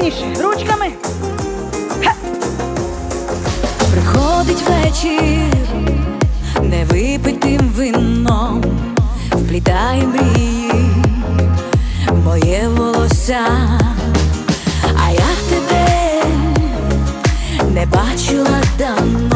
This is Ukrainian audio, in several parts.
Сильніше. Ручками. Приходить вечір, не випитим вином, вплітає мрії моє волосся, а я тебе не бачила давно,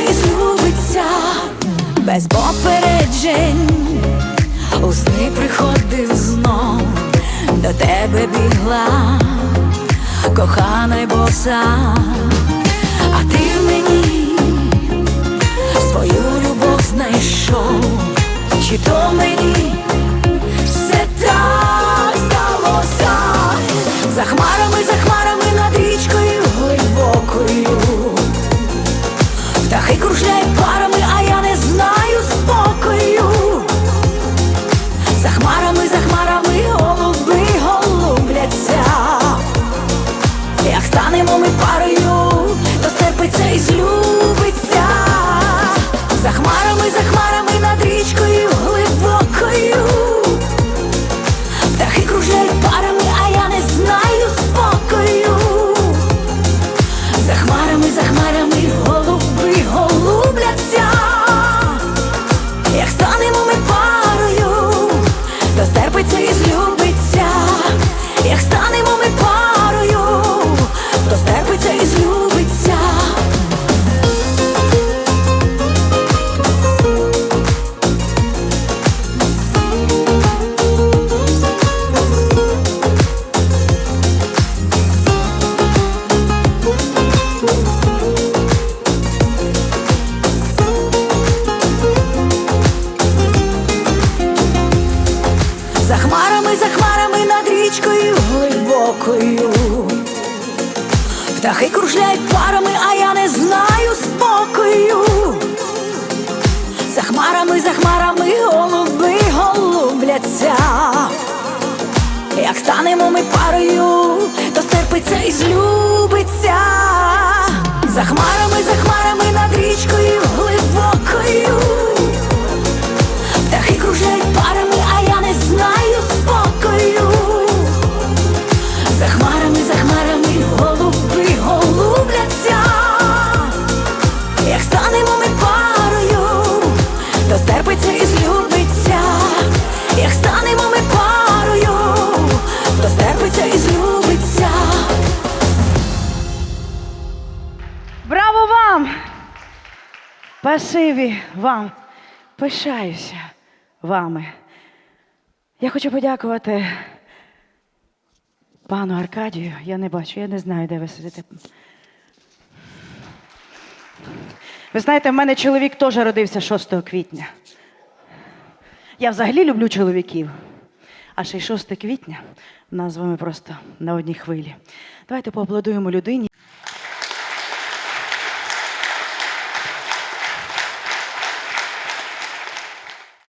і злюбиться. Без попереджень. У сни приходив знов, до тебе бігла, кохана й боса, а ти в мені свою любов знайшов, чи то мені За хмарами, за хмарами над річкою глибокою. Птахи кружляють парами, а я не знаю спокою. За хмарами, за хмарами голуби голубляться. Як станемо ми парою, то стерпиться і злюбиться. За хмарами, за хмарами над річкою Пасиві вам. Пишаюся вами. Я хочу подякувати пану Аркадію. Я не бачу, я не знаю, де ви сидите. Ви знаєте, в мене чоловік теж родився 6 квітня. Я взагалі люблю чоловіків. А ще й 6 квітня в нас з вами просто на одній хвилі. Давайте поаплодуємо людині.